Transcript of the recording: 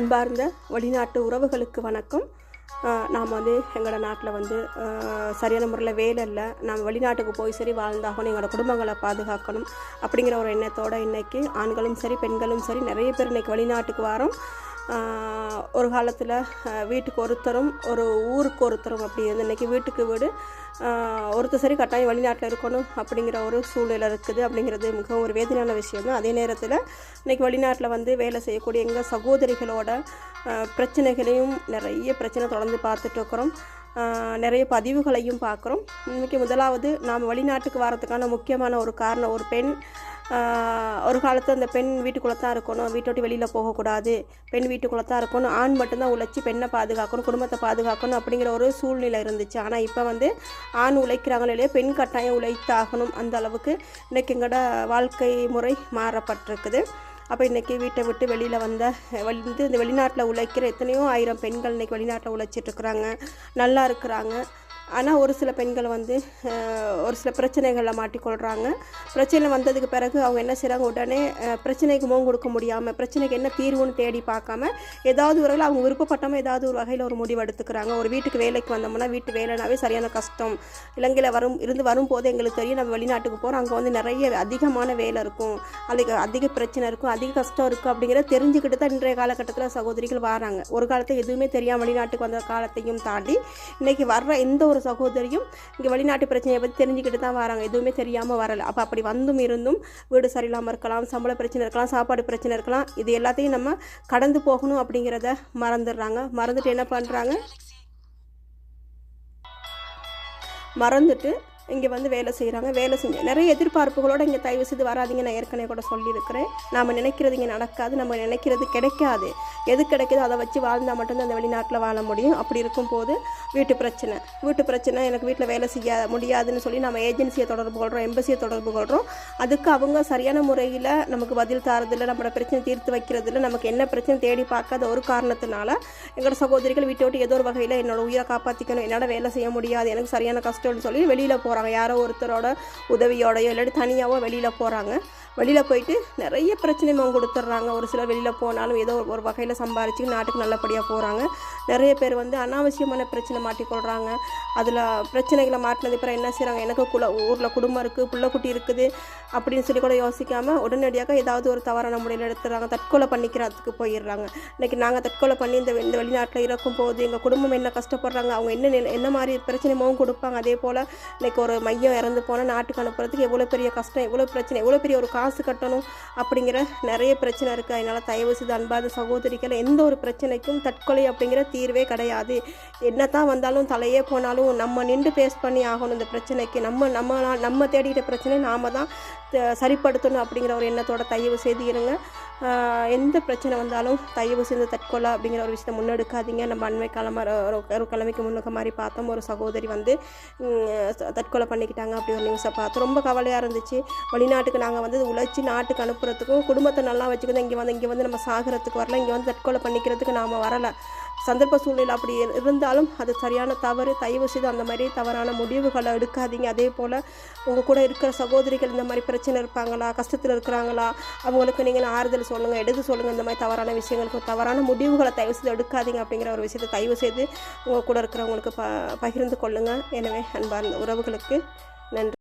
அன்பார்ந்த வெளிநாட்டு உறவுகளுக்கு வணக்கம். நாம் வந்து எங்களோட நாட்டில் வந்து சரியான முறையில் வேலை இல்லை. நாம் வெளிநாட்டுக்கு போய் சரி வாழ்ந்தாகணும் எங்களோட குடும்பங்களை பாதுகாக்கணும் அப்படிங்கிற ஒரு எண்ணத்தோடு இன்றைக்கி ஆண்களும் சரி பெண்களும் சரி நிறைய பேர் இன்றைக்கி வெளிநாட்டுக்கு வரோம். ஒரு காலத்தில் வீட்டுக்கு ஒருத்தரும் ஒரு ஊருக்கு ஒருத்தரும் அப்படி இருந்து இன்றைக்கி வீட்டுக்கு வீடு ஒருத்தர் சரி கட்டாயம் வெளிநாட்டில் இருக்கணும் அப்படிங்கிற ஒரு சூழ்நிலை இருக்குது அப்படிங்கிறது மிகவும் ஒரு வேதனையான விஷயம் தான் அதே நேரத்தில் இன்றைக்கி வெளிநாட்டில் வந்து வேலை செய்யக்கூடிய எங்கள் சகோதரிகளோட பிரச்சனைகளையும் நிறைய பிரச்சனை தொடர்ந்து பார்த்துட்டு இருக்கிறோம். நிறைய பதிவுகளையும் பார்க்குறோம். இன்றைக்கி முதலாவது நாம் வெளிநாட்டுக்கு வரதுக்கான முக்கியமான ஒரு காரணம் ஒரு பெண் ஒரு காலத்தில் அந்த பெண் வீட்டுக்குள்ளே தான் இருக்கணும். வீட்டை விட்டு வெளியில் போகக்கூடாது. பெண் வீட்டுக்குள்ளே தான் இருக்கணும். ஆண் மட்டும்தான் உழைச்சி பெண்ணை பாதுகாக்கணும் குடும்பத்தை பாதுகாக்கணும் அப்படிங்கிற ஒரு சூழ்நிலை இருந்துச்சு. ஆனால் இப்போ வந்து ஆண் உழைக்கிறாங்களோ இல்லையோ? பெண் கட்டாயம் உழைத்தாகணும். அந்த அளவுக்கு இன்றைக்கி எங்களோட வாழ்க்கை முறை மாறப்பட்டிருக்குது. அப்போ இன்றைக்கி வீட்டை விட்டு வெளியில் வந்த வந்து இந்த வெளிநாட்டில் உழைக்கிற எத்தனையோ ஆயிரம் பெண்கள் இன்றைக்கி வெளிநாட்டில் உழைச்சிட்ருக்குறாங்க நல்லா இருக்கிறாங்க. ஆனால் ஒரு சில பெண்கள் வந்து ஒரு சில பிரச்சனைகளில் மாட்டிக்கொள்கிறாங்க பிரச்சனை வந்ததுக்கு பிறகு அவங்க என்ன செய்கிறாங்க உடனே பிரச்சனைக்கு முகம் கொடுக்க முடியாமல் பிரச்சனைக்கு என்ன தீர்வுன்னு தேடி பார்க்காம ஏதாவது ஒரு வகையில் அவங்க விருப்பப்பட்டாமல் ஏதாவது ஒரு வகையில் ஒரு முடிவு எடுத்துக்கிறாங்க. ஒரு வீட்டுக்கு வேலைக்கு வந்தோம்னா வீட்டு வேலைனாவே சரியான கஷ்டம். இலங்கையில் வரும் இருந்து வரும்போது எங்களுக்கு தெரியும் நம்ம வெளிநாட்டுக்கு போகிறோம் அங்கே வந்து நிறைய அதிகமான வேலை இருக்கும். அதுக்கு அதிக பிரச்சனை இருக்கும். அதிக கஷ்டம் இருக்கும் அப்படிங்கிறத தெரிஞ்சுக்கிட்டு தான் இன்றைய காலகட்டத்தில் சகோதரிகள் வராங்க. ஒரு காலத்தில் எதுவுமே தெரியாமல் வெளிநாட்டுக்கு வந்த காலத்தையும் தாண்டி இன்றைக்கி வர்ற எந்த ஒரு சகோதரியும் இங்கே வெளிநாட்டு பிரச்சனையை பற்றி தெரிஞ்சுக்கிட்டு தான் வராங்க. எதுவுமே தெரியாமல் வரல. அப்போ அப்படி வந்தும் இருந்தும் வீடு சரியில்லாமல் இருக்கலாம் சம்பள பிரச்சனை இருக்கலாம் சாப்பாடு பிரச்சனை இருக்கலாம் இது எல்லாத்தையும் நம்ம கடந்து போகணும் அப்படிங்கிறத மறந்துடுறாங்க. மறந்துட்டு என்ன பண்ணுறாங்க மறந்துட்டு இங்கே வந்து வேலை செய்கிறாங்க வேலை செஞ்சு நிறைய எதிர்பார்ப்புகளோடு இங்கே தயவு செய்து வராதிங்க. நான் ஏற்கனவே கூட சொல்லியிருக்கிறேன். நாம் நினைக்கிறது இங்கே நடக்காது. நம்ம நினைக்கிறது கிடைக்காது. எது கிடைக்குதோ அதை வச்சு வாழ்ந்தால் மட்டும்தான் அந்த வெளிநாட்டில் வாழ முடியும். அப்படி இருக்கும்போது வீட்டு பிரச்சனை. வீட்டு பிரச்சனை எனக்கு வீட்டில் வேலை செய்ய முடியாதுன்னு சொல்லி நம்ம ஏஜென்சியை தொடர்பு கொள்கிறோம் எம்பசியை தொடர்பு கொள்கிறோம் அதுக்கு அவங்க சரியான முறையில் நமக்கு பதில் தரதில்லை நம்மளோட பிரச்சனை தீர்த்து வைக்கிறதில்ல. நமக்கு என்ன பிரச்சனை தேடி பார்க்காத ஒரு காரணத்தினால எங்களோட சகோதரிகள் வீட்டை விட்டு ஏதோ ஒரு வகையில் என்னோட உயிரை காப்பாற்றிக்கணும் என்னால் வேலை செய்ய முடியாது. எனக்கு சரியான கஷ்டம்னு சொல்லி வெளியில் போகிறாங்க யாரோ ஒருத்தரோட உதவியோடையோ இல்லாட்டி தனியாவோ வெளியில் போகிறாங்க வெளியில் போயிட்டு நிறைய பிரச்சனை அவங்க கொடுத்துட்றாங்க. ஒரு சிலர் வெளியில் போனாலும் ஏதோ ஒரு- வகையில் சம்பாரிச்சு நாட்டுக்கு நல்லபடியாக போகிறாங்க நிறைய பேர் வந்து அனாவசியமான பிரச்சனை மாட்டிக்கொள்கிறாங்க அதில் பிரச்சனைகளை மாட்டினது அப்புறம் என்ன செய்கிறாங்க எனக்கு குல ஊரில் குடும்பம் இருக்குது பிள்ளைக்குட்டி இருக்குது அப்படின்னு சொல்லி கூட யோசிக்காமல் உடனடியாக ஏதாவது ஒரு தவறான முறையில் எடுத்துடுறாங்க. தற்கொலை பண்ணிக்கிறதுக்கு போயிடுறாங்க. இன்றைக்கி நாங்கள் தற்கொலை பண்ணி இந்த இந்த வெளிநாட்டில் இருக்கும் போது எங்கள் குடும்பம் என்ன கஷ்டப்படுறாங்க? அவங்க என்ன என்ன மாதிரி பிரச்சனையும் கொடுப்பாங்க? அதே போல் இன்றைக்கி ஒரு மையம் இறந்து போனால் நாட்டுக்கு அனுப்புறதுக்கு எவ்வளோ பெரிய கஷ்டம் எவ்வளோ பிரச்சனை எவ்வளோ பெரிய ஒரு காசு கட்டணும் அப்படிங்கிற நிறைய பிரச்சனை இருக்குது அதனால் தயவு செய்து அன்பாத சகோதரிகள் எந்த ஒரு பிரச்சனைக்கும் தற்கொலை அப்படிங்கிற தீர்வே கிடையாது. என்ன தான் வந்தாலும் தலையே போனாலும் நம்ம நின்று பேஸ் பண்ணி ஆகணும் இந்த பிரச்சனைக்கு. நம்ம நம்ம நம்ம தேடிக்கிட்ட பிரச்சனை நாம தான் சரிப்படுத்தணும் அப்படிங்கிற ஒரு எண்ணத்தோட தயவு செய்து இருங்க. எந்த பிரச்சனை வந்தாலும் தயவு செய்து தற்கொலை அப்படிங்கிற ஒரு விஷயத்தை முன்னெடுக்காதீங்க. நம்ம அண்மை காலமாக ஒரு கிழமைக்கு முன்னுக்க மாதிரி பார்த்தோம். ஒரு சகோதரி வந்து தற்கொலை பண்ணிக்கிட்டாங்க அப்படி ஒரு நியூஸை பார்த்து. ரொம்ப கவலையாக இருந்துச்சு. வெளிநாட்டுக்கு நாங்கள் வந்து உழைச்சி நாட்டுக்கு அனுப்புறதுக்கும் குடும்பத்தை நல்லா வச்சுக்கிறது இங்கே வந்து இங்கே வந்து நம்ம சாகிறதுக்கு வரல இங்கே வந்து தற்கொலை பண்ணிக்கிறதுக்கு நாம் வரலை. சந்தர்ப்ப சூழ்நிலை அப்படி இருந்தாலும் அது சரியான தவறு. தயவு செய்து அந்த மாதிரி தவறான முடிவுகளை எடுக்காதீங்க. அதே போல் உங்கள் கூட இருக்கிற சகோதரிகள் இந்த மாதிரி பிரச்சனை இருப்பாங்களா கஷ்டத்தில் இருக்கிறாங்களா அவங்களுக்கு நீங்கள் ஆறுதல் சொல்லுங்கள் எடுத்து சொல்லுங்கள் இந்த மாதிரி தவறான விஷயங்களுக்கு தவறான முடிவுகளை தயவு செய்து எடுக்காதீங்க அப்படிங்கிற ஒரு விஷயத்தை தயவு செய்து உங்கள் கூட இருக்கிறவங்களுக்கு ப பகிர்ந்து கொள்ளுங்கள் எனவே அன்பார்ந்த உறவுகளுக்கு நன்றி.